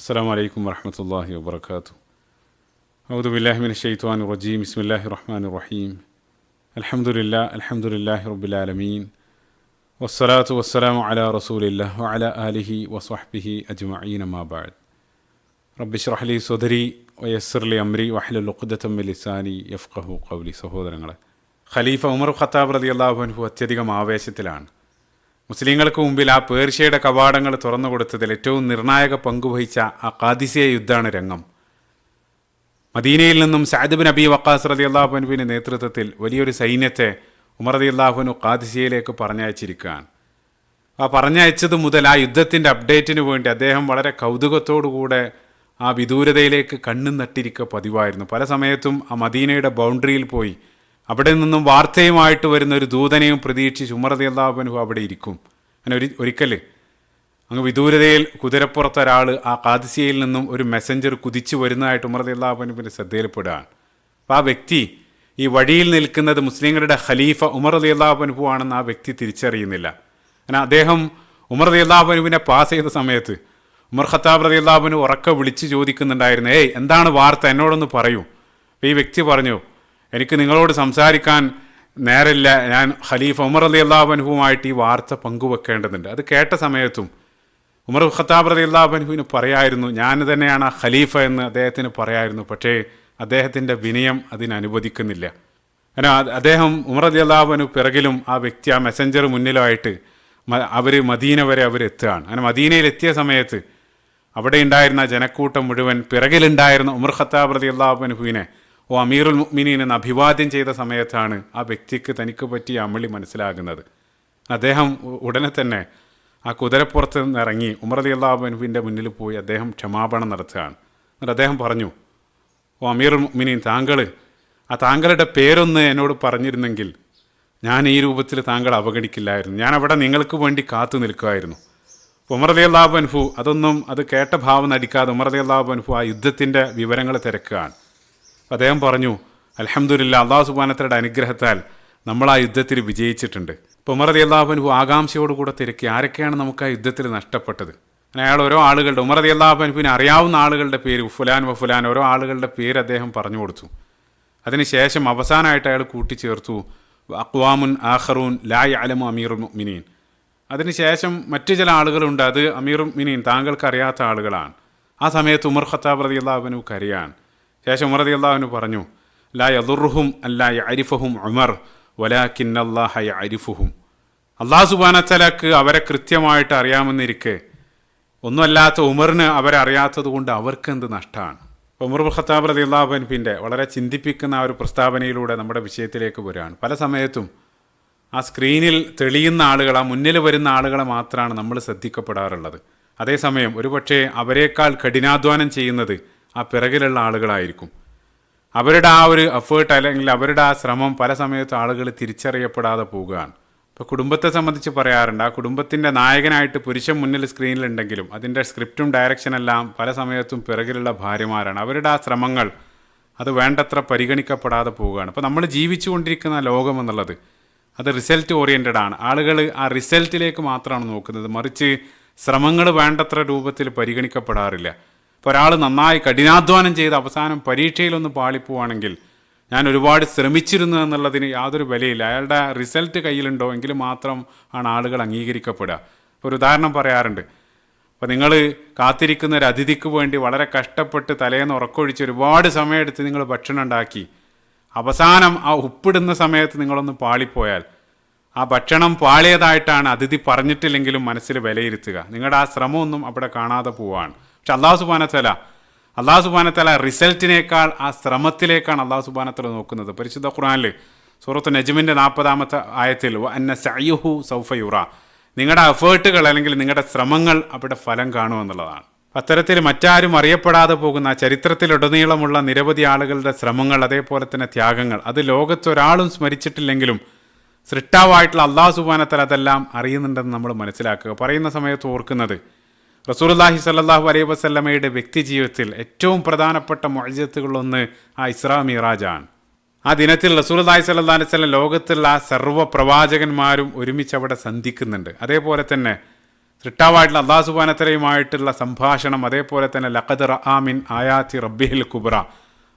അസ്സാം വലൈക്കും വർഹമത്തല്ലാഹി വാബർക്കാത്തു ഔദുബില്ലാഹിമിൻ ഷെയ്ത്വാൻ റജീം. ബിസ്മില്ലാഹി റഹ്മാൻ റഹീം. അലഹമുല്ല അലഹമുല്ലാഹി റബ്ബുലാലമീൻ വസ്സലാത്തു വസ്സലാം അല റസൂലില്ല അല അലിഹി വസ്വഹ്ബിഹി അജ്മഈൻ അമാബാദ് റബ്ബിഷ്റഹ്ലി സുധരി വയസ്സർലി അമ്രി വഹ്ലു ലുഖ്ദത്തം ലിസാനി യഫ്ഖഹു കൗലി സഹോദരങ്ങളെ ഖലീഫ ഉമർ ഖത്താബ് റതി അള്ളാഹുഹു അത്യധികം ആവേശത്തിലാണ്. മുസ്ലിങ്ങൾക്ക് മുമ്പിൽ ആ പേർഷ്യയുടെ കവാടങ്ങൾ തുറന്നു കൊടുത്തതിൽ ഏറ്റവും നിർണായക പങ്കുവഹിച്ച ആ കാദിസിയ യുദ്ധമാണ് രംഗം. മദീനയിൽ നിന്നും സാദിബിൻ അബി വക്കാസ് റതി അള്ളാഹുനുവിന്റെ നേതൃത്വത്തിൽ വലിയൊരു സൈന്യത്തെ ഉമർ റതി അള്ളാഹുനു കാദിസിയയിലേക്ക് പറഞ്ഞയച്ചിരിക്കുകയാണ്. ആ പറഞ്ഞയച്ചത് മുതൽ ആ യുദ്ധത്തിന്റെ അപ്ഡേറ്റിന് വേണ്ടി അദ്ദേഹം വളരെ കൗതുകത്തോടുകൂടെ ആ വിദൂരതയിലേക്ക് കണ്ണും നട്ടിരിക്കുക പതിവായിരുന്നു. പല സമയത്തും ആ മദീനയുടെ ബൗണ്ടറിയിൽ പോയി അവിടെ നിന്നും വാർത്തയുമായിട്ട് വരുന്ന ഒരു ദൂതനെയും പ്രതീക്ഷിച്ച് ഉമർ റതി അള്ളാഹുനു അവിടെ ഇരിക്കും. അങ്ങനെ ഒരു ഒരിക്കൽ അങ്ങ് വിദൂരതയിൽ കുതിരപ്പുറത്ത് ഒരാൾ ആ കാദിസിയയിൽ നിന്നും ഒരു മെസ്സഞ്ചർ കുതിച്ചു വരുന്നതായിട്ട് ഉമർ റതി അള്ളാഹുനുവിന്റെ ശ്രദ്ധയിൽപ്പെടുകയാണ്. അപ്പോൾ ആ വ്യക്തി ഈ വഴിയിൽ നിൽക്കുന്നത് മുസ്ലിങ്ങളുടെ ഖലീഫ ഉമർ റതി അള്ളാഹുനുഭു ആണെന്ന് ആ വ്യക്തി തിരിച്ചറിയുന്നില്ല. അങ്ങനെ അദ്ദേഹം ഉമർ റതി അള്ളാഹുനുവിനെ പാസ് ചെയ്ത സമയത്ത് ഉമർ ഖത്താബ് റതി അള്ളാഹുനു ഉറക്കെ വിളിച്ച് ചോദിക്കുന്നുണ്ടായിരുന്നു ഏയ് എന്താണ് വാർത്ത? എന്നോടൊന്ന് പറയൂ. ഈ വ്യക്തി പറഞ്ഞു എനിക്ക് നിങ്ങളോട് സംസാരിക്കാൻ നേരമില്ല ഞാൻ ഖലീഫ ഉമർ അലി അള്ളാഹുബൻഹുവുമായിട്ട് ഈ വാർത്ത പങ്കുവെക്കേണ്ടതുണ്ട്. അത് കേട്ട സമയത്തും ഉമർ ഖത്താബ് അലി അള്ളാഹുബൻഹുവിന് പറയായിരുന്നു. ഞാൻ തന്നെയാണ് ആ ഖലീഫ എന്ന് അദ്ദേഹത്തിന് പറയായിരുന്നു. പക്ഷേ അദ്ദേഹത്തിന്റെ വിനയം അതിനനുവദിക്കുന്നില്ല കാരണം അദ്ദേഹം ഉമർ അലി അള്ളാഹുബനു പിറകിലും ആ വ്യക്തി ആ മെസ്സഞ്ചർ മുന്നിലുമായിട്ട് അവർ മദീന വരെ അവരെത്തുകയാണ് അങ്ങനെ മദീനയിലെത്തിയ സമയത്ത് അവിടെ ഉണ്ടായിരുന്ന ജനക്കൂട്ടം മുഴുവൻ പിറകിലുണ്ടായിരുന്ന ഉമർ ഖത്താബ് റതി അള്ളാഹുബനുഹുവിനെ ഓ അമീറുൽ മുഅ്മിനീൻ എന്ന് അഭിവാദ്യം ചെയ്ത സമയത്താണ് ആ വ്യക്തിക്ക് തനിക്ക് പറ്റിയ അമളി മനസ്സിലാകുന്നത്. അദ്ദേഹം ഉടനെ തന്നെ ആ കുതിരപ്പുറത്ത് നിന്ന് ഇറങ്ങി ഉമർ അലി അള്ളാഹുബനുവിന്റെ മുന്നിൽ പോയി അദ്ദേഹം ക്ഷമാപണം നടത്തുകയാണ്. എന്നിട്ട് അദ്ദേഹം പറഞ്ഞു ഓ അമീറുൽ മുഅ്മിനീൻ താങ്കൾ ആ താങ്കളുടെ പേരൊന്ന് എന്നോട് പറഞ്ഞിരുന്നെങ്കിൽ ഞാൻ ഈ രൂപത്തിൽ താങ്കൾ അവഗണിക്കില്ലായിരുന്നു. ഞാൻ അവിടെ നിങ്ങൾക്ക് വേണ്ടി കാത്തു നിൽക്കുമായിരുന്നു. ഉമർ അലി അള്ളാഹു അൻഹു അതൊന്നും അത് കേട്ട ഭാവം നടിക്കാതെ ഉമർ അലി അള്ളാഹു അൻഹു ആ യുദ്ധത്തിന്റെ വിവരങ്ങൾ തിരക്കുകയാണ്. അദ്ദേഹം പറഞ്ഞു അലഹമുല്ല അള്ളാഹു സുബാനത്തയുടെ അനുഗ്രഹത്താൽ നമ്മൾ ആ യുദ്ധത്തിൽ വിജയിച്ചിട്ടുണ്ട്. ഇപ്പോൾ ഉമർ അലി അള്ളാഹുബൻഹു ആകാംക്ഷയോടുകൂടെ തിരക്കി ആരൊക്കെയാണ് നമുക്ക് ആ യുദ്ധത്തിൽ നഷ്ടപ്പെട്ടത്? അയാൾ ഓരോ ആളുകളുടെ ഉമർ അലി അള്ളാഹുബൻഹുവിന് അറിയാവുന്ന ആളുകളുടെ പേര് ഫുലാൻ വഫുലാൻ ഓരോ ആളുകളുടെ പേര് അദ്ദേഹം പറഞ്ഞു കൊടുത്തു. അതിനുശേഷം അവസാനമായിട്ട് അയാൾ കൂട്ടിച്ചേർത്തു അക്വാമുൻ ആഖറൂൻ ലായ് അലമു അമീറുൽ മിനീൻ അതിനുശേഷം മറ്റു ചില ആളുകളുണ്ട് അത് അമീറുൽ മിനീൻ താങ്കൾക്ക് അറിയാത്ത ആളുകളാണ്. ആ സമയത്ത് ഉമർ ഖത്താബ് റതി അള്ളാഹുവിനു കരയാണ്. ശേഷം ഉമർ റതി അള്ളാഹുവിന് പറഞ്ഞു ലാ യദുർഹും അല്ലാ അരിഫഹും ഉമർ വലാക്കിൻ അള്ളാഹ അരിഫുഹും അള്ളാഹു സുബാനത്തലക്ക് അവരെ കൃത്യമായിട്ട് അറിയാമെന്നിരിക്കെ ഒന്നുമല്ലാത്ത ഉമറിന് അവരെ അറിയാത്തത് കൊണ്ട് അവർക്ക് എന്ത് നഷ്ടമാണ് ഉമർ ഖത്താബ് റതി അള്ളാഹുബൻപിന്റെ വളരെ ചിന്തിപ്പിക്കുന്ന ആ ഒരു പ്രസ്താവനയിലൂടെ നമ്മുടെ വിഷയത്തിലേക്ക് വരികയാണ് പല സമയത്തും ആ സ്ക്രീനിൽ തെളിയുന്ന ആളുകൾ ആ മുന്നിൽ വരുന്ന ആളുകളെ മാത്രമാണ് നമ്മൾ ശ്രദ്ധിക്കപ്പെടാറുള്ളത്. അതേസമയം ഒരുപക്ഷെ അവരെക്കാൾ കഠിനാധ്വാനം ചെയ്യുന്നത് ആ പിറകിലുള്ള ആളുകളായിരിക്കും. അവരുടെ ആ ഒരു എഫേർട്ട് അല്ലെങ്കിൽ അവരുടെ ആ ശ്രമം പല സമയത്തും ആളുകൾ തിരിച്ചറിയപ്പെടാതെ പോവുകയാണ് ഇപ്പോൾ കുടുംബത്തെ സംബന്ധിച്ച് പറയാറുണ്ട് ആ കുടുംബത്തിന്റെ നായകനായിട്ട് പുരുഷൻ മുന്നിൽ സ്ക്രീനിലുണ്ടെങ്കിലും അതിന്റെ സ്ക്രിപ്റ്റും ഡയറക്ഷനെല്ലാം പല സമയത്തും പിറകിലുള്ള ഭാര്യമാരാണ്. അവരുടെ ആ ശ്രമങ്ങൾ അത് വേണ്ടത്ര പരിഗണിക്കപ്പെടാതെ പോവുകയാണ് അപ്പോൾ നമ്മൾ ജീവിച്ചുകൊണ്ടിരിക്കുന്ന ലോകം എന്നുള്ളത് അത് റിസൾട്ട് ഓറിയന്റഡ് ആണ്. ആളുകൾ ആ റിസൾട്ടിലേക്ക് മാത്രമാണ് നോക്കുന്നത്. മറിച്ച് ശ്രമങ്ങൾ വേണ്ടത്ര രൂപത്തിൽ പരിഗണിക്കപ്പെടാറില്ല. ഇപ്പോൾ ഒരാൾ നന്നായി കഠിനാധ്വാനം ചെയ്ത് അവസാനം പരീക്ഷയിലൊന്ന് പാളിപ്പോവാണെങ്കിൽ ഞാൻ ഒരുപാട് ശ്രമിച്ചിരുന്നു എന്നുള്ളതിന് യാതൊരു വിലയില്ല. അയാളുടെ റിസൾട്ട് കയ്യിലുണ്ടോ എങ്കിൽ മാത്രം ആണ് ആളുകൾ അംഗീകരിക്കപ്പെടുക. ഒരു ഉദാഹരണം പറയാറുണ്ട്. അപ്പോൾ നിങ്ങൾ കാത്തിരിക്കുന്ന ഒരു അതിഥിക്ക് വേണ്ടി വളരെ കഷ്ടപ്പെട്ട് തലേന്ന് ഉറക്കൊഴിച്ച് ഒരുപാട് സമയമെടുത്ത് നിങ്ങൾ ഭക്ഷണം ഉണ്ടാക്കി. അവസാനം ആ ഉപ്പിടുന്ന സമയത്ത് നിങ്ങളൊന്ന് പാളിപ്പോയാൽ ആ ഭക്ഷണം പാളിയതായിട്ടാണ് അതിഥി പറഞ്ഞിട്ടില്ലെങ്കിലും മനസ്സിൽ വിലയിരുത്തുക. നിങ്ങളുടെ ആ ശ്രമമൊന്നും അവിടെ കാണാതെ പോവാണ്. പക്ഷെ അള്ളാഹു സുബാനത്തല അള്ളാഹു സുബാനത്തല റിസൾട്ടിനേക്കാൾ ആ ശ്രമത്തിലേക്കാണ് അള്ളാഹു സുബാനത്തല നോക്കുന്നത്. പരിശുദ്ധ ഖുറാനിൽ സൂറത്ത് നജ്മിന്റെ നാൽപ്പതാമത്തെ ആയത്തിൽ അന്ന സയ്യുഹു സൗഫയുറ നിങ്ങളുടെ എഫേർട്ടുകൾ അല്ലെങ്കിൽ നിങ്ങളുടെ ശ്രമങ്ങൾ അവിടെ ഫലം കാണുമെന്നുള്ളതാണ് അത്തരത്തിൽ മറ്റാരും അറിയപ്പെടാതെ പോകുന്ന ചരിത്രത്തിലുടനീളമുള്ള നിരവധി ആളുകളുടെ ശ്രമങ്ങൾ അതേപോലെ തന്നെ ത്യാഗങ്ങൾ അത് ലോകത്തൊരാളും സ്മരിച്ചിട്ടില്ലെങ്കിലും സൃഷ്ടാവായിട്ടുള്ള അള്ളാഹു സുബാനത്തല അതെല്ലാം അറിയുന്നുണ്ടെന്ന് നമ്മൾ മനസ്സിലാക്കുക. പറയുന്ന സമയത്ത് ഓർക്കുന്നത് റസൂലുല്ലാഹി സല്ലാഹു അലൈഹി വസല്ലമയുടെ വ്യക്തി ജീവിതത്തിൽ ഏറ്റവും പ്രധാനപ്പെട്ട മൊഴിജത്തുകളൊന്ന് ആ ഇസ്രാ മിറാജാണ്. ആ ദിനത്തിൽ റസൂലുല്ലാഹി സല്ലാ അലൈഹി സ്വലം ലോകത്തുള്ള സർവ പ്രവാചകന്മാരും ഒരുമിച്ച് അവിടെ സന്ധിക്കുന്നുണ്ട്. അതേപോലെ തന്നെ തൃട്ടാവായിട്ടുള്ള അള്ളാഹു സുബാനത്തലയുമായിട്ടുള്ള സംഭാഷണം അതേപോലെ തന്നെ ലഖദ് റഹാമിൻ ആയാത്തി റബ്ബിഹിൽ കുബ്ര.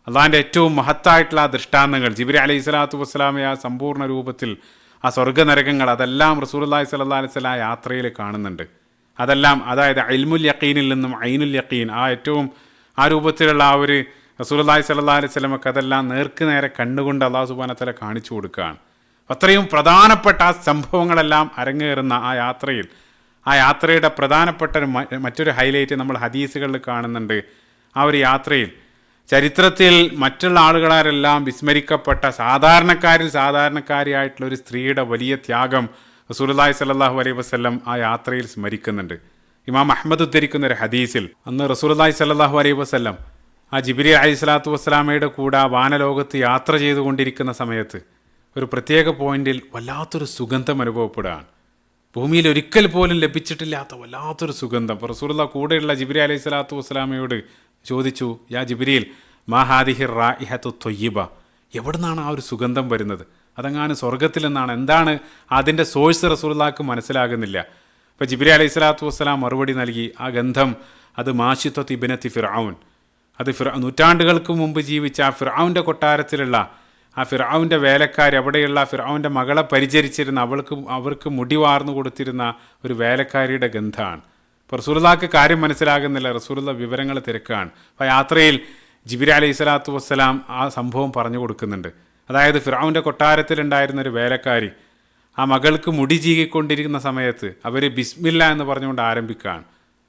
അള്ളാഹിന്റെ ഏറ്റവും മഹത്തായിട്ടുള്ള ദൃഷ്ടാന്തങ്ങൾ ജിബിരി അലൈഹി സ്വലാത്തു വസ്സലാമെ ആ സമ്പൂർണ രൂപത്തിൽ ആ സ്വർഗനരകങ്ങൾ അതെല്ലാം റസൂലുള്ളാഹി സ്വല്ലല്ലാഹി അലൈഹി വസല്ലം യാത്രയിൽ കാണുന്നുണ്ട്. അതെല്ലാം അതായത് അൽമുൽ യക്കീനിൽ നിന്നും ഐനുൽ യക്കീൻ ആ ഏറ്റവും ആ രൂപത്തിലുള്ള ആ ഒരു റസൂലുള്ളാഹി സ്വല്ലല്ലാഹി അലൈഹി സ്വലമൊക്കെ അതെല്ലാം നേർക്ക് നേരെ കണ്ണുകൊണ്ട് അള്ളാഹു സുബാനത്തല കാണിച്ചു കൊടുക്കുകയാണ്. അത്രയും പ്രധാനപ്പെട്ട ആ സംഭവങ്ങളെല്ലാം അരങ്ങേറുന്ന ആ യാത്രയിൽ ആ യാത്രയുടെ പ്രധാനപ്പെട്ട ഒരു മറ്റൊരു ഹൈലൈറ്റ് നമ്മൾ ഹദീസുകളിൽ കാണുന്നുണ്ട്. ആ ഒരു യാത്രയിൽ ചരിത്രത്തിൽ മറ്റുള്ള ആളുകളാരെല്ലാം വിസ്മരിക്കപ്പെട്ട സാധാരണക്കാരിൽ സാധാരണക്കാരിയായിട്ടുള്ള ഒരു സ്ത്രീയുടെ വലിയ ത്യാഗം റസൂലുള്ളാഹി സല്ലാഹു അലൈഹി വസല്ലം ആ യാത്രയിൽ സ്മരിക്കുന്നുണ്ട്. ഇമാം അഹമ്മദ് ഉദ്ധരിക്കുന്ന ഒരു ഹദീസിൽ അന്ന് റസൂലുള്ളാഹി സല്ലാഹു അലൈഹി വസല്ലം ആ ജിബിരി അലൈഹി സ്വലാത്തു വസ്സലാമയുടെ കൂടെ ആ വാനലോകത്ത് യാത്ര ചെയ്തുകൊണ്ടിരിക്കുന്ന സമയത്ത് ഒരു പ്രത്യേക പോയിന്റിൽ വല്ലാത്തൊരു സുഗന്ധം അനുഭവപ്പെടുകയാണ്. ഭൂമിയിൽ ഒരിക്കൽ പോലും ലഭിച്ചിട്ടില്ലാത്ത വല്ലാത്തൊരു സുഗന്ധം. അപ്പോൾ റസൂലുള്ള കൂടെയുള്ള ജിബിരി അലൈഹി സ്വലാത്തു വസ്സലാമയോട് ചോദിച്ചു യാ ജിബിരിയിൽ മാഹാദിഹിർ റായിഹത്തു തൊയ്യബ എവിടുന്നാണ് ആ ഒരു സുഗന്ധം വരുന്നത്? അതങ്ങാനും സ്വർഗത്തിൽ നിന്നാണ് എന്താണ് അതിന്റെ സോഴ്സ് റസൂലുള്ളാക്ക് മനസ്സിലാകുന്നില്ല. അപ്പോൾ ജിബിരി അലൈഹി സ്വലാത്തു വസ്സലാം മറുപടി നൽകി ആ ഗന്ധം അത് മാഷിത്വത്ത് ഇബിനത്തി ഫിർഔൻ അത് ഫിർ നൂറ്റാണ്ടുകൾക്ക് മുമ്പ് ജീവിച്ച ആ ഫിർഔന്റെ കൊട്ടാരത്തിലുള്ള ആ ഫിർഔന്റെ വേലക്കാരി അവിടെയുള്ള ഫിർഔന്റെ മകളെ പരിചരിച്ചിരുന്ന അവൾക്ക് അവർക്ക് മുടി വാർന്നു കൊടുത്തിരുന്ന ഒരു വേലക്കാരിയുടെ ഗന്ധമാണ് ഇപ്പോൾ റസൂലുള്ളാക്ക് കാര്യം മനസ്സിലാകുന്നില്ല റസൂലുള്ള വിവരങ്ങൾ തിരക്കാണ്. അപ്പോൾ യാത്രയിൽ ജിബിരി അലൈഹി സ്വലാത്തു വസ്സലാം ആ സംഭവം പറഞ്ഞു കൊടുക്കുന്നുണ്ട്. അതായത് ഫിറാവിന്റെ കൊട്ടാരത്തിലുണ്ടായിരുന്ന ഒരു വേലക്കാരി ആ മകൾക്ക് മുടി ചീകിക്കൊണ്ടിരിക്കുന്ന സമയത്ത് അവർ ബിസ്മില്ല എന്ന് പറഞ്ഞുകൊണ്ട് ആരംഭിക്കുകയാണ്.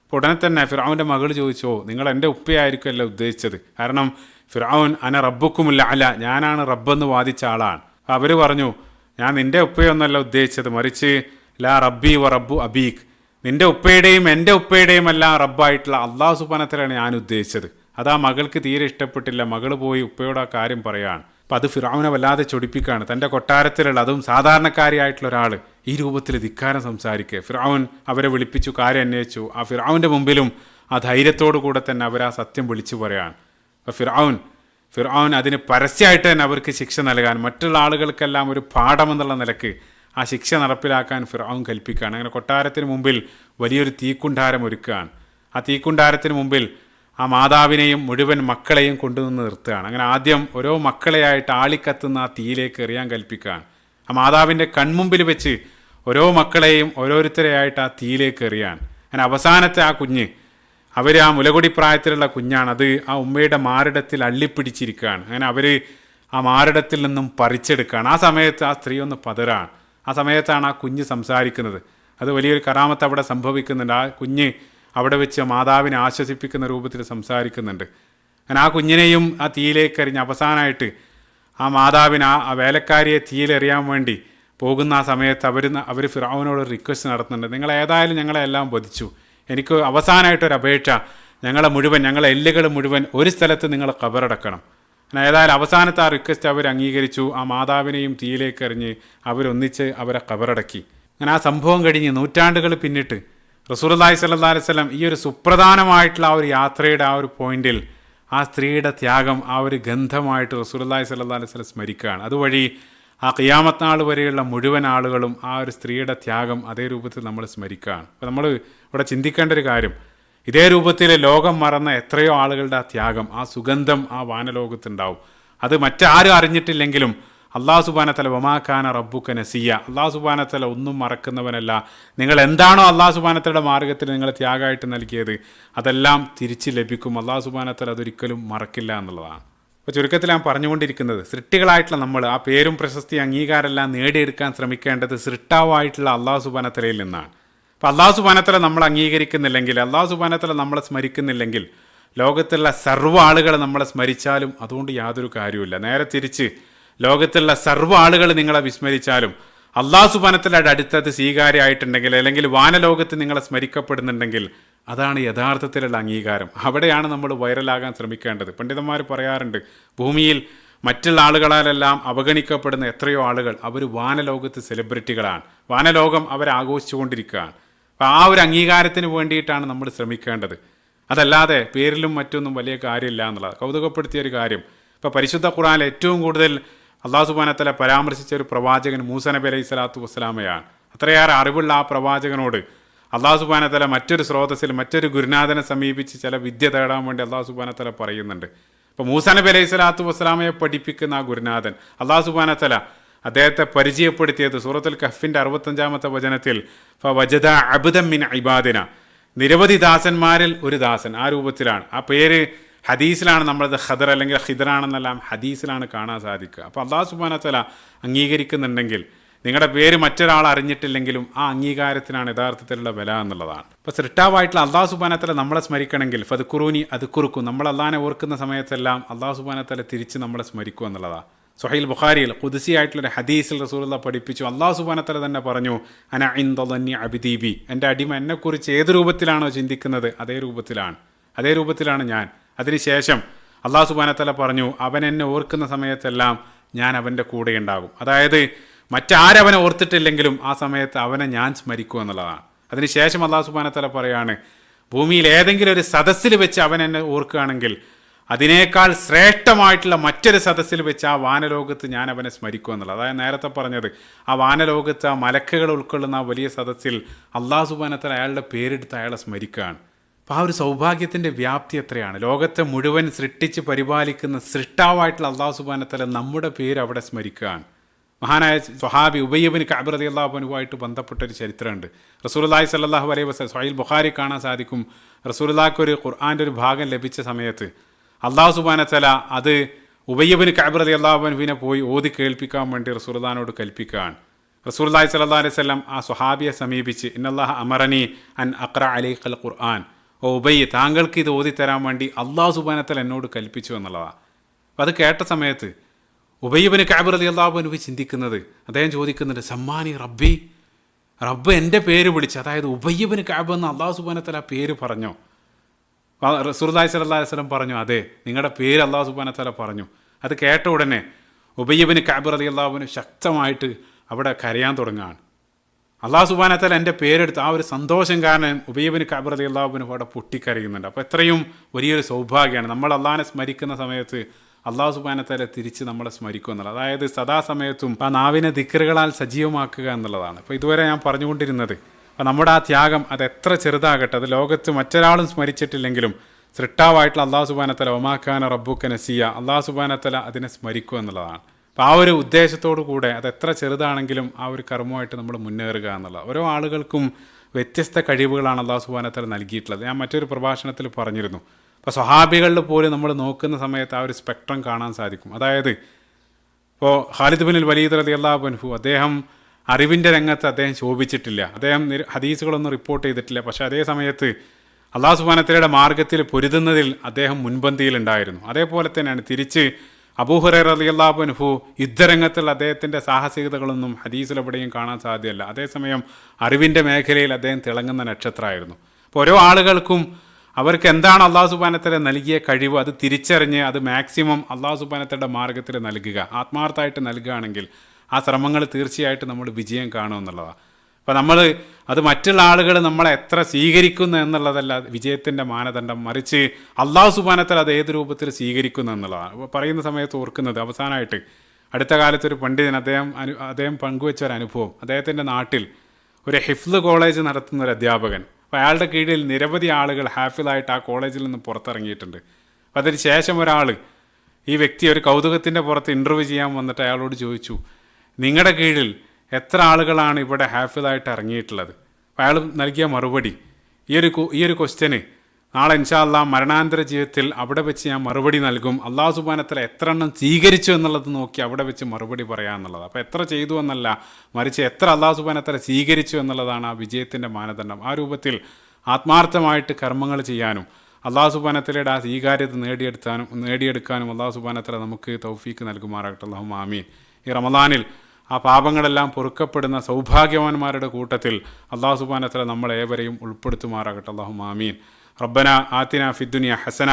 അപ്പോൾ ഉടനെ തന്നെ ഫിറാവിന്റെ മകൾ ചോദിച്ചോ നിങ്ങൾ എന്റെ ഉപ്പയായിരിക്കുമല്ലോ ഉദ്ദേശിച്ചത്? കാരണം ഫിറാവുൻ അന റബ്ബുക്കുമില്ല അല്ല ഞാനാണ് റബ്ബെന്ന് വാദിച്ച ആളാണ്. അവർ പറഞ്ഞു ഞാൻ നിന്റെ ഉപ്പയൊന്നല്ല ഉദ്ദേശിച്ചത്. മറിച്ച് ലാ റബ്ബി വ റബ്ബു അബീഖ് നിന്റെ ഉപ്പയുടെയും എന്റെ ഉപ്പയുടെയും എല്ലാം റബ്ബായിട്ടുള്ള അള്ളാഹു സുബാനത്തിലാണ് ഞാൻ ഉദ്ദേശിച്ചത്. അത് ആ മകൾക്ക് തീരെ ഇഷ്ടപ്പെട്ടില്ല. മകൾ പോയി ഉപ്പയോട് ആ കാര്യം പറയാണ്. അപ്പം അത് ഫിറാവിനെ വല്ലാതെ ചൊടിപ്പിക്കുകയാണ്. തന്റെ കൊട്ടാരത്തിലുള്ള അതും സാധാരണക്കാരിയായിട്ടുള്ള ഒരാൾ ഈ രൂപത്തിൽ ധിക്കാരം സംസാരിക്കുക ഫിറാവുൻ അവരെ വിളിപ്പിച്ചു കാര്യം അന്വേഷിച്ചു. ആ ഫിറാവുന്റെ മുമ്പിലും ആ ധൈര്യത്തോടു കൂടെ തന്നെ അവർ ആ സത്യം വിളിച്ചു പറയാണ്. അപ്പോൾ ഫിറാവുൻ ഫിറാവുൻ അതിന് പരസ്യമായിട്ട് തന്നെ അവർക്ക് ശിക്ഷ നൽകാൻ മറ്റുള്ള ആളുകൾക്കെല്ലാം ഒരു പാഠമെന്നുള്ള നിലയ്ക്ക് ആ ശിക്ഷ നടപ്പിലാക്കാൻ ഫിറാവുൻ കൽപ്പിക്കുകയാണ്. അങ്ങനെ കൊട്ടാരത്തിന് മുമ്പിൽ വലിയൊരു തീക്കുണ്ടാരം ഒരുക്കുകയാണ്. ആ തീക്കുണ്ടാരത്തിന് മുമ്പിൽ ആ മാതാവിനെയും മുഴുവൻ മക്കളെയും കൊണ്ടുവന്ന് നിർത്തുകയാണ്. അങ്ങനെ ആദ്യം ഓരോ മക്കളെയായിട്ട് ആളിക്കത്തുന്ന ആ തീയിലേക്ക് എറിയാൻ കൽപ്പിക്കുകയാണ്. ആ മാതാവിന്റെ കൺമുമ്പിൽ വെച്ച് ഓരോ മക്കളെയും ഓരോരുത്തരെയായിട്ട് ആ തീയിലേക്ക് എറിയാണ്. അങ്ങനെ അവസാനത്തെ ആ കുഞ്ഞ് അവർ ആ മുലകുടി പ്രായത്തിലുള്ള കുഞ്ഞാണ്. അത് ആ ഉമ്മയുടെ മാറിടത്തിൽ അള്ളിപ്പിടിച്ചിരിക്കുകയാണ്. അങ്ങനെ അവർ ആ മാറിടത്തിൽ നിന്നും പറിച്ചെടുക്കുകയാണ്. ആ സമയത്ത് ആ സ്ത്രീ ഒന്ന് പതറാണ്. ആ സമയത്താണ് ആ കുഞ്ഞ് സംസാരിക്കുന്നത്. അത് വലിയൊരു കറാമത്ത് അവിടെ സംഭവിക്കുന്നുണ്ട്. ആ കുഞ്ഞ് അവിടെ വെച്ച് മാതാവിനെ ആശ്വസിപ്പിക്കുന്ന രൂപത്തിൽ സംസാരിക്കുന്നുണ്ട്. അങ്ങനെ ആ കുഞ്ഞിനെയും ആ തീയിലേക്ക് എറിഞ്ഞ് അവസാനമായിട്ട് ആ മാതാവിന് ആ വേലക്കാരിയെ തീയിലെറിയാൻ വേണ്ടി പോകുന്ന ആ സമയത്ത് അവർ അവർ ഫിറാവിനോട് റിക്വസ്റ്റ് നടത്തുന്നുണ്ട്. നിങ്ങൾ ഏതായാലും ഞങ്ങളെ എല്ലാം വധിച്ചു. എനിക്ക് അവസാനമായിട്ടൊരു അപേക്ഷ. ഞങ്ങളെ മുഴുവൻ ഞങ്ങളെ എല്ലുകൾ മുഴുവൻ ഒരു സ്ഥലത്ത് നിങ്ങൾ കബറടക്കണം. ഏതായാലും അവസാനത്തെ ആ റിക്വസ്റ്റ് അവർ അംഗീകരിച്ചു. ആ മാതാവിനെയും തീയിലേക്ക് എറിഞ്ഞ് അവരൊന്നിച്ച് അവരെ കബറടക്കി. അങ്ങനെ ആ സംഭവം കഴിഞ്ഞ് നൂറ്റാണ്ടുകൾ പിന്നിട്ട് റസൂർല്ലാഹി സല്ലാ അലൈവല്ലം ഈ ഒരു സുപ്രധാനമായിട്ടുള്ള ആ ഒരു യാത്രയുടെ ആ ഒരു പോയിന്റിൽ ആ സ്ത്രീയുടെ ത്യാഗം ആ ഒരു ഗന്ധമായിട്ട് റസൂർല്ലാഹി സല്ലാ അലൈഹി സ്വലം സ്മരിക്കുകയാണ്. അതുവഴി ആ കിയാമത്ത് നാൾ വരെയുള്ള മുഴുവൻ ആളുകളും ആ ഒരു സ്ത്രീയുടെ ത്യാഗം അതേ രൂപത്തിൽ നമ്മൾ സ്മരിക്കുകയാണ്. അപ്പോൾ നമ്മൾ ഇവിടെ ചിന്തിക്കേണ്ട ഒരു കാര്യം ഇതേ രൂപത്തിൽ ലോകം മറന്ന എത്രയോ ആളുകളുടെ ആ ത്യാഗം ആ സുഗന്ധം ആ വാനലോകത്തുണ്ടാവും. അത് മറ്റാരും അറിഞ്ഞിട്ടില്ലെങ്കിലും അള്ളാഹു സുബാനത്തല വമാഖാന റബ്ബുക്ക നസിയ. അള്ളാഹു സുബാനത്തല ഒന്നും മറക്കുന്നവനല്ല. നിങ്ങൾ എന്താണോ അള്ളാഹു സുബാനത്തലയുടെ മാർഗത്തിൽ നിങ്ങൾ ത്യാഗമായിട്ട് നൽകിയത് അതെല്ലാം തിരിച്ച് ലഭിക്കും. അള്ളാഹു സുബാനത്തല അതൊരിക്കലും മറക്കില്ല എന്നുള്ളതാണ്. അപ്പോൾ ചുരുക്കത്തിൽ ഞാൻ പറഞ്ഞുകൊണ്ടിരിക്കുന്നത് സൃഷ്ടികളായിട്ടുള്ള നമ്മൾ ആ പേരും പ്രശസ്തി അംഗീകാരമെല്ലാം നേടിയെടുക്കാൻ ശ്രമിക്കേണ്ടത് സൃഷ്ടാവായിട്ടുള്ള അള്ളാഹു സുബാനത്തലയിൽ നിന്നാണ്. അപ്പോൾ അള്ളാഹു സുബാനത്തല നമ്മൾ അംഗീകരിക്കുന്നില്ലെങ്കിൽ അള്ളാഹു സുബാനത്തല നമ്മളെ സ്മരിക്കുന്നില്ലെങ്കിൽ ലോകത്തുള്ള സർവ ആളുകളെ നമ്മളെ സ്മരിച്ചാലും അതുകൊണ്ട് യാതൊരു കാര്യവുമില്ല. നേരെ തിരിച്ച് ലോകത്തുള്ള സർവ ആളുകൾ നിങ്ങളെ വിസ്മരിച്ചാലും അള്ളാഹു സുബാനത്തിലയുടെ അടുത്തത് സ്വീകാര്യമായിട്ടുണ്ടെങ്കിൽ അല്ലെങ്കിൽ വാനലോകത്ത് നിങ്ങളെ സ്മരിക്കപ്പെടുന്നുണ്ടെങ്കിൽ അതാണ് യഥാർത്ഥത്തിലുള്ള അംഗീകാരം. അവിടെയാണ് നമ്മൾ വൈറലാകാൻ ശ്രമിക്കേണ്ടത്. പണ്ഡിതന്മാർ പറയാറുണ്ട് ഭൂമിയിൽ മറ്റുള്ള ആളുകളാലെല്ലാം അവഗണിക്കപ്പെടുന്ന എത്രയോ ആളുകൾ അവർ വാനലോകത്ത് സെലിബ്രിറ്റികളാണ്. വാനലോകം അവരെ ആഘോഷിച്ചുകൊണ്ടിരിക്കുകയാണ്. അപ്പോൾ ആ ഒരു അംഗീകാരത്തിന് വേണ്ടിയിട്ടാണ് നമ്മൾ ശ്രമിക്കേണ്ടത്. അതല്ലാതെ പേരിലും മറ്റൊന്നും വലിയ കാര്യമില്ല എന്നുള്ളത് കൗതുകപ്പെടുത്തിയ ഒരു കാര്യം. ഇപ്പോൾ പരിശുദ്ധ ഖുറാൻ ഏറ്റവും കൂടുതൽ അള്ളാഹു സുബാനത്തല പരാമർശിച്ച ഒരു പ്രവാചകൻ മൂസ നബി അലൈഹി സ്വലാത്തു വസ്സലാമയാണ്. അത്രയേറെ അറിവുള്ള ആ പ്രവാചകനോട് അള്ളാഹു സുബാനത്തല മറ്റൊരു സ്രോതസ്സിൽ മറ്റൊരു ഗുരുനാഥനെ സമീപിച്ച് ചില വിദ്യ തേടാൻ വേണ്ടി അള്ളാഹു സുബാനത്തല പറയുന്നുണ്ട്. ഇപ്പോൾ മൂസാ നബി അലൈഹി സ്വലാത്തു വസ്സലാമയെ പഠിപ്പിക്കുന്ന ആ ഗുരുനാഥൻ അള്ളാഹു സുബാനത്തല അദ്ദേഹത്തെ പരിചയപ്പെടുത്തിയത് സൂറത്തുൽ കഫിന്റെ അറുപത്തഞ്ചാമത്തെ വചനത്തിൽ ഫ വജദ അബുദമിൻ ഇബാദിന. നിരവധി ദാസന്മാരിൽ ഒരു ദാസൻ ആ രൂപത്തിലാണ്. ആ പേര് ഹദീസിലാണ് നമ്മളത് ഖദർ അല്ലെങ്കിൽ ഹിദറാണെന്നെല്ലാം ഹദീസിലാണ് കാണാൻ സാധിക്കുക. അപ്പോൾ അള്ളാഹു സുബാനത്തല അംഗീകരിക്കുന്നുണ്ടെങ്കിൽ നിങ്ങളുടെ പേര് മറ്റൊരാൾ അറിഞ്ഞിട്ടില്ലെങ്കിലും ആ അംഗീകാരത്തിനാണ് യഥാർത്ഥത്തിലുള്ള വില എന്നുള്ളതാണ്. ഇപ്പോൾ സൃഷ്ടാവായിട്ടുള്ള അള്ളാഹു സുബാനത്തല നമ്മളെ സ്മരിക്കണമെങ്കിൽ ഫതുക്കുറൂനി അത് കുറുക്കും നമ്മൾ അള്ളാഹിനെ ഓർക്കുന്ന സമയത്തെല്ലാം അള്ളാഹു സുബാനത്തല തിരിച്ച് നമ്മളെ സ്മരിക്കും എന്നുള്ളതാണ്. സുഹൈൽ ബുഖാരിയിൽ കുതിസി ആയിട്ടുള്ളൊരു ഹദീസിൽ റസൂലുള്ള പഠിപ്പിച്ചു. അള്ളാഹു സുബാനത്തല തന്നെ പറഞ്ഞു അന ഇന്ദി അബിദീബി എന്റെ അടിമ എന്നെക്കുറിച്ച് ഏത് രൂപത്തിലാണോ ചിന്തിക്കുന്നത് അതേ രൂപത്തിലാണ്. അതേ രൂപത്തിലാണ് ഞാൻ. അതിനുശേഷം അള്ളാഹു സുബാനത്തല പറഞ്ഞു അവൻ എന്നെ ഓർക്കുന്ന സമയത്തെല്ലാം ഞാൻ അവന്റെ കൂടെ ഉണ്ടാകും. അതായത് മറ്റാരവനെ ഓർത്തിട്ടില്ലെങ്കിലും ആ സമയത്ത് അവനെ ഞാൻ സ്മരിക്കും എന്നുള്ളതാണ്. അതിനുശേഷം അള്ളാഹു സുബാനത്തല പറയാണ് ഭൂമിയിൽ ഏതെങ്കിലും ഒരു സദസ്സിൽ വെച്ച് അവൻ എന്നെ ഓർക്കുകയാണെങ്കിൽ അതിനേക്കാൾ ശ്രേഷ്ഠമായിട്ടുള്ള മറ്റൊരു സദസ്സിൽ വെച്ച് ആ വാനലോകത്ത് ഞാൻ അവനെ സ്മരിക്കും എന്നുള്ളത്. അതായത് നേരത്തെ പറഞ്ഞത് ആ വാനലോകത്ത് ആ മലക്കുകൾ ഉൾക്കൊള്ളുന്ന ആ വലിയ സദസ്സിൽ അള്ളാഹു സുബാനത്തല അയാളുടെ പേരെടുത്ത് അയാളെ സ്മരിക്കുകയാണ്. അപ്പോൾ ആ ഒരു സൗഭാഗ്യത്തിന്റെ വ്യാപ്തി എത്രയാണ്? ലോകത്തെ മുഴുവൻ സൃഷ്ടിച്ച് പരിപാലിക്കുന്ന സൃഷ്ടാവായിട്ടുള്ള അള്ളാഹു സുബാനത്തല നമ്മുടെ പേര് അവിടെ സ്മരിക്കുകയാണ്. മഹാനായ സ്വഹാബി ഉബയ്യബിന് കാബിറതി അള്ളാഹുബനുമായിട്ട് ബന്ധപ്പെട്ട ഒരു ചരിത്രമുണ്ട്. റസൂലുല്ലാഹി സല്ലാഹു അലൈഹി വസ്ലം സൊഹൈൽ ബുഖാരി കാണാൻ സാധിക്കും. റസൂലുല്ലാഹ്ക്ക് ഒരു ഖുർആാന്റെ ഒരു ഭാഗം ലഭിച്ച സമയത്ത് അള്ളാഹു സുബാനത്തല അത് ഉബയ്യബിന് കാബിറതി അള്ളാഹുബനുവിനെ പോയി ഓതി കേൾപ്പിക്കാൻ വേണ്ടി റസൂലുല്ലാനോട് കൽപ്പിക്കുകയാണ്. റസൂല്ലാഹി സല്ലാ അലൈഹി സ്വലം ആ സ്വഹാബിയെ സമീപിച്ച് ഇന്നല്ലാഹ അമറനി അൻ അക്ര അലൈഖൽ ഖുർആൻ. ഓ ഉബയ്യ താങ്കൾക്ക് ഇത് ഓതി തരാൻ വേണ്ടി അള്ളാഹു സുബാനത്തൽ എന്നോട് കൽപ്പിച്ചു എന്നുള്ളതാണ് അത് കേട്ട സമയത്ത് ഉബയ്യബിന് കാബിർ അലി അള്ളാഹുബനുവി ചിന്തിക്കുന്നത് അദ്ദേഹം ചോദിക്കുന്നുണ്ട് സമ്മാനി റബ്ബി റബ്ബ് എന്റെ പേര് വിളിച്ച് അതായത് ഉബയ്യബിന് കാബ് എന്ന് അള്ളാഹു സുബാനത്തല ആ പേര് പറഞ്ഞോ? റസൂർദായ് സലഹ് വസ്ലം പറഞ്ഞു അതെ നിങ്ങളുടെ പേര് അള്ളാഹു സുബാനത്തല പറഞ്ഞു. അത് കേട്ട ഉടനെ ഉബയ്യബിന് കാബിർ അലി അള്ളാഹുബിന് ശക്തമായിട്ട് അവിടെ കരയാൻ തുടങ്ങുകയാണ്. അള്ളാഹു സുബാനത്തല എന്റെ പേരെടുത്ത് ആ ഒരു സന്തോഷം കാരണം ഉബൈബിന് കാബിർ അലി അള്ളാഹുവിന് അവിടെ പൊട്ടിക്കരയുന്നുണ്ട്. അപ്പോൾ എത്രയും വലിയൊരു സൗഭാഗ്യമാണ്. നമ്മൾ അള്ളാഹിനെ സ്മരിക്കുന്ന സമയത്ത് അള്ളാഹു സുബാനത്തല തിരിച്ച് നമ്മളെ സ്മരിക്കും എന്നുള്ളത്. അതായത് സദാസമയത്തും ആ നാവിനെ ദിക്കറുകളാൽ സജീവമാക്കുക എന്നുള്ളതാണ്. അപ്പോൾ ഇതുവരെ ഞാൻ പറഞ്ഞുകൊണ്ടിരുന്നത് അപ്പോൾ നമ്മുടെ ആ ത്യാഗം അത് എത്ര ചെറുതാകട്ടെ അത് ലോകത്ത് മറ്റൊരാളും സ്മരിച്ചിട്ടില്ലെങ്കിലും സൃഷ്ടാവായിട്ടുള്ള അള്ളാഹു സുബാനത്തല ഒമാക്കാന റബ്ബുക്ക നസിയ അള്ളാഹു സുബാനത്തല അതിനെ സ്മരിക്കുക എന്നുള്ളതാണ്. അപ്പോൾ ആ ഒരു ഉദ്ദേശത്തോടു കൂടെ അത് എത്ര ചെറുതാണെങ്കിലും ആ ഒരു കർമ്മമായിട്ട് നമ്മൾ മുന്നേറുക എന്നുള്ളത് ഓരോ ആളുകൾക്കും വ്യത്യസ്ത കഴിവുകളാണ് അള്ളാഹു സുബാനത്തല നൽകിയിട്ടുള്ളത്. ഞാൻ മറ്റൊരു പ്രഭാഷണത്തിൽ പറഞ്ഞിരുന്നു. അപ്പോൾ സ്വഹാബികളിൽ പോലും നമ്മൾ നോക്കുന്ന സമയത്ത് ആ ഒരു സ്പെക്ട്രം കാണാൻ സാധിക്കും. അതായത് ഇപ്പോൾ ഖാലിദ് ബിനിൽ വലീദ് അലി അള്ളാഹു ബൻഹു അദ്ദേഹം അറിവിന്റെ രംഗത്ത് അദ്ദേഹം ശോഭിച്ചിട്ടില്ല. അദ്ദേഹം ഹദീസുകളൊന്നും റിപ്പോർട്ട് ചെയ്തിട്ടില്ല. പക്ഷേ അതേ സമയത്ത് അള്ളാഹു സുബാനത്തിലയുടെ മാർഗത്തിൽ പൊരുതുന്നതിൽ അദ്ദേഹം മുൻപന്തിയിലുണ്ടായിരുന്നു. അതേപോലെ തന്നെയാണ് തിരിച്ച് അബൂഹുറ അള്ളാഹു അനുഭു യുദ്ധരംഗത്തുള്ള അദ്ദേഹത്തിന്റെ സാഹസികതകളൊന്നും ഹദീസിലെവിടെയും കാണാൻ സാധ്യമല്ല. അതേസമയം അറിവിന്റെ മേഖലയിൽ അദ്ദേഹം തിളങ്ങുന്ന നക്ഷത്രമായിരുന്നു. അപ്പോൾ ഓരോ ആളുകൾക്കും അവർക്ക് എന്താണ് അള്ളാഹു സുബാനത്തല നൽകിയ കഴിവ് അത് തിരിച്ചറിഞ്ഞ് അത് മാക്സിമം അള്ളാഹു സുബാനത്തയുടെ മാർഗത്തിൽ നൽകുക ആത്മാർത്ഥമായിട്ട് നൽകുകയാണെങ്കിൽ ആ ശ്രമങ്ങൾ തീർച്ചയായിട്ടും നമ്മൾ വിജയം കാണുമെന്നുള്ളതാണ് അപ്പോൾ നമ്മൾ അത് മറ്റുള്ള ആളുകൾ നമ്മളെ എത്ര സ്വീകരിക്കുന്നു എന്നുള്ളതല്ല വിജയത്തിന്റെ മാനദണ്ഡം മറിച്ച് അള്ളാഹു സുബാനത്തൽ അത് ഏത് രൂപത്തിൽ സ്വീകരിക്കുന്നു എന്നുള്ളതാണ്. പറയുന്ന സമയത്ത് ഓർക്കുന്നത് അവസാനമായിട്ട് അടുത്ത കാലത്ത് ഒരു പണ്ഡിതൻ അദ്ദേഹം അനു അദ്ദേഹം പങ്കുവെച്ച ഒരു അനുഭവം. അദ്ദേഹത്തിന്റെ നാട്ടിൽ ഒരു ഹിഫ്ല് കോളേജ് നടത്തുന്ന ഒരു അധ്യാപകൻ. അപ്പോൾ അയാളുടെ കീഴിൽ നിരവധി ആളുകൾ ഹാഫിലായിട്ട് ആ കോളേജിൽ നിന്ന് പുറത്തിറങ്ങിയിട്ടുണ്ട്. അപ്പോൾ അതിന് ശേഷം ഒരാൾ ഈ വ്യക്തി ഒരു കൗതുകത്തിന്റെ പുറത്ത് ഇന്റർവ്യൂ ചെയ്യാൻ വന്നിട്ട് അയാളോട് ചോദിച്ചു നിങ്ങളുടെ കീഴിൽ എത്ര ആളുകളാണ് ഇവിടെ ഹാഫിലായിട്ട് ഇറങ്ങിയിട്ടുള്ളത്? അയാൾ നൽകിയ മറുപടി ഈ ഒരു ഈ ഒരു ക്വസ്റ്റ്യന് നാളെ ഇൻഷാല്ല മരണാന്തര ജീവിതത്തിൽ അവിടെ വെച്ച് ഞാൻ മറുപടി നൽകും. അള്ളാഹു സുബാനത്തിൽ എത്ര എണ്ണം സ്വീകരിച്ചു എന്നുള്ളത് നോക്കി അവിടെ വെച്ച് മറുപടി പറയാമെന്നുള്ളത് അപ്പോൾ എത്ര ചെയ്തു എന്നല്ല മറിച്ച് എത്ര അള്ളാഹു സുബാനത്തിൽ സ്വീകരിച്ചു എന്നുള്ളതാണ് ആ വിജയത്തിന്റെ മാനദണ്ഡം. ആ രൂപത്തിൽ ആത്മാർത്ഥമായിട്ട് കർമ്മങ്ങൾ ചെയ്യാനും അള്ളാഹു സുബാനത്തിലയുടെ ആ സ്വീകാര്യത നേടിയെടുത്താനും നേടിയെടുക്കാനും അള്ളാഹു സുബാനത്തല നമുക്ക് തൗഫീക്ക് നൽകുമാറാകട്ടെ. അള്ളാഹു ആമീൻ. ഈ റമദാനിൽ ആ പാപങ്ങളെല്ലാം പൊറുക്കപ്പെടുന്ന സൗഭാഗ്യവാന്മാരുടെ കൂട്ടത്തിൽ അള്ളാഹു സുബാനത്തല നമ്മളേവരെയും ഉൾപ്പെടുത്തുമാറാകട്ടെ അള്ളാഹു ആമീൻ റബ്ബന ആത്തിന ഫിദ്ദുനിയ ഹസന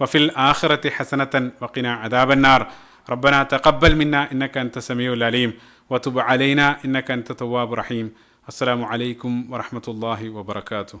വഫിൽ ആഖിറത്തി ഹസനത്തൻ വക്കിന അദാബന്നാർ ربنا تقبل منا إنك أنت السميع العليم وتب علينا إنك أنت التواب الرحيم السلام عليكم ورحمة الله وبركاته